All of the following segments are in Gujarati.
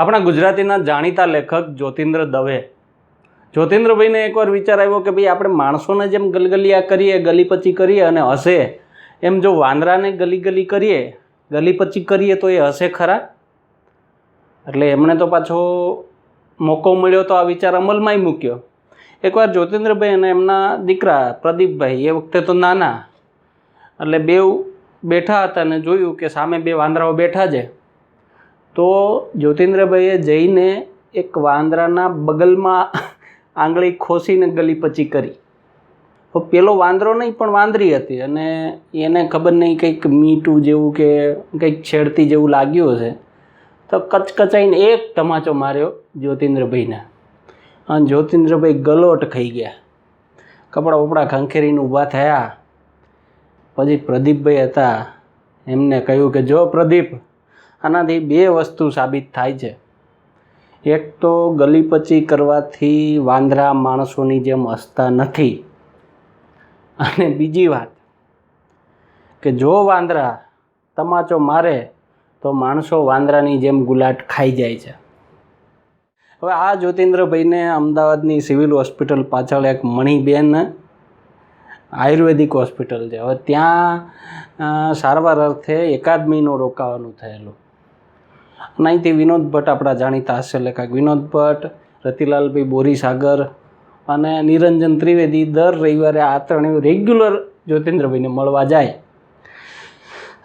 આપણા ગુજરાતીના જાણીતા લેખક જ્યોતિન્દ્ર દવે. જ્યોતિન્દ્રભાઈને એકવાર વિચાર આવ્યો કે ભાઈ આપણે માણસોને જેમ ગલગલિયા કરીએ, ગલીપચી કરીએ અને હસે એમ જો વાંદરાને ગલી ગલી કરીએ, ગલીપચી કરીએ તો એ હશે ખરા? એટલે એમણે તો પાછો મોકો મળ્યો તો આ વિચાર અમલમાંય મૂક્યો. એકવાર જ્યોતિન્દ્રભાઈ અને એમના દીકરા પ્રદીપભાઈ, એ વખતે તો નાના, એટલે બેવ બેઠા હતા અને જોયું કે સામે બે વાંદરાઓ બેઠા છે. તો જ્યોતિન્દ્રભાઈએ જઈને એક વાંદરાના બગલમાં આંગળી ખોસીને ગલી પચી કરી. તો પેલો વાંદરો નહીં, પણ વાંદરી હતી અને એને ખબર નહીં કંઈક મીઠું જેવું કે કંઈક છેડતી જેવું લાગ્યું હશે. તો કચકચાઈને એક તમાચો માર્યો જ્યોતિન્દ્રભાઈને. અને જ્યોતિન્દ્રભાઈ ગલોટ ખાઈ ગયા. કપડાં બપડા ખંખેરીને ઊભા થયા. પછી પ્રદીપભાઈ હતા. એમને કહ્યું કે, જો પ્રદીપ આનાથી બે વસ્તુ સાબિત થાય છે. એક તો ગલીપચી કરવાથી વાંદરા માણસોની જેમ હસતા નથી. અને બીજી વાત કે જો વાંદરા તમાચો મારે, તો માણસો વાંદરાની જેમ ગુલાટ ખાઈ જાય છે. હવે આ જ્યોતિન્દ્રભાઈને અમદાવાદની સિવિલ હોસ્પિટલ પાછળ એક મણિબેન આયુર્વેદિક હોસ્પિટલ છે. હવે ત્યાં સારવાર અર્થે એકાદ રોકાવાનું થયેલું. અને વિનોદ ભટ્ટ આપણા જાણીતા હાસ્ય લેખક વિનોદ ભટ્ટ, રતિલાલભાઈ બોરીસાગર અને નિરંજન ત્રિવેદી દર રવિવારે આ ત્રણેય રેગ્યુલર જ્યોતિન્દ્રભાઈને મળવા જાય.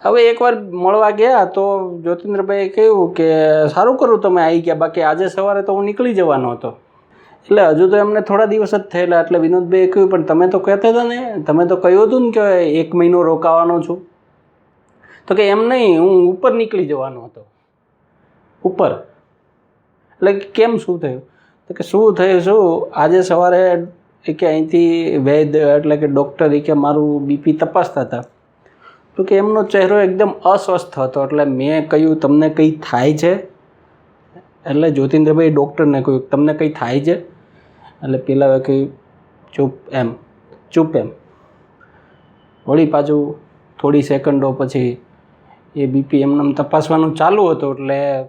હવે એકવાર મળવા ગયા તો જ્યોતિન્દ્રભાઈએ કહ્યું કે, સારું કરું તમે આવી ગયા, બાકી આજે સવારે તો હું નીકળી જવાનો હતો. એટલે હજુ તો એમને થોડા દિવસ જ થયેલા, એટલે વિનોદભાઈએ કહ્યું, પણ તમે તો કહેતા હતા ને, તમે તો કહ્યું હતું ને કે એક મહિનો રોકાવાનો છું. તો કે, એમ નહીં, હું ઉપર નીકળી જવાનો હતો. ઉપર. એટલે કેમ શું થયું? તો કે શું થયું શું? આજે સવારે એ કે અહીંથી વૈદ એટલે કે ડૉક્ટર એ કે મારું બીપી તપાસતા હતા. તો કે એમનો ચહેરો એકદમ અસ્વસ્થ હતો. એટલે મેં કહ્યું, તમને કંઈ થાય છે? એટલે જ્યોતિન્દ્રભાઈ ડૉક્ટરને કહ્યું, તમને કંઈ થાય છે? એટલે પેલા કહ્યું, ચૂપ એમ ચૂપ એમ. વળી પાછું થોડી સેકન્ડો પછી એ બીપી એમને તપાસવાનું ચાલુ હતું. એટલે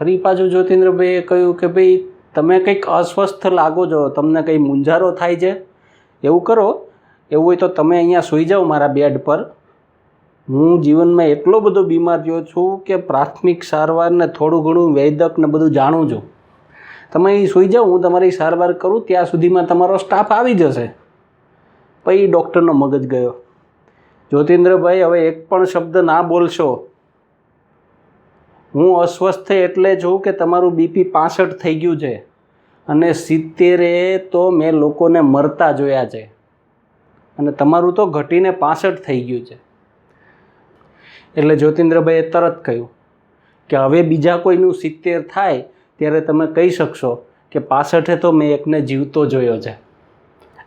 ફરી પાછું જ્યોતિન્દ્રભાઈએ કહ્યું કે ભાઈ, તમે કંઈક અસ્વસ્થ લાગો છો, તમને કંઈ મૂંઝારો થાય છે? એવું કરો. એવું હોય તો તમે અહીંયા સૂઈ જાઓ મારા બેડ પર. હું જીવનમાં એટલો બધો બીમાર થયો છું કે પ્રાથમિક સારવારને થોડું ઘણું વૈદક ને બધું જાણું છું. તમે અહીં સૂઈ જાઓ, હું તમારી સારવાર કરું, ત્યાં સુધીમાં તમારો સ્ટાફ આવી જશે. પછી ડૉક્ટરનો મગજ ગયો. જ્યોતિન્દ્રભાઈ, હવે એક પણ શબ્દ ના બોલશો. હું અસ્વસ્થ એટલે છું કે તમારું બીપી પાસઠ થઈ ગયું છે. અને સિત્તેરે તો મેં લોકોને મરતા જોયા છે. અને તમારું તો ઘટીને પાસઠ થઈ ગયું છે. એટલે જ્યોતિન્દ્રભાઈએ તરત કહ્યું કે હવે બીજા કોઈનું સિત્તેર થાય ત્યારે તમે કહી શકશો કે પાસઠે તો મેં એકને જીવતો જોયો છે.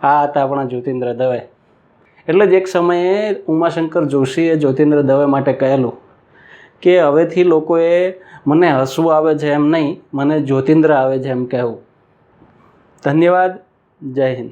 આ હતા આપણા જ્યોતિન્દ્ર દવે. એટલે જ એક સમયે ઉમાશંકર જોશીએ જ્યોતિન્દ્ર દવે માટે કહેલું કે હવેથી લોકોએ મને હસવું આવે છે એમ નહીં, મને જ્યોતિન્દ્ર આવે છે એમ કહેવું. ધન્યવાદ, જય હિન્દ.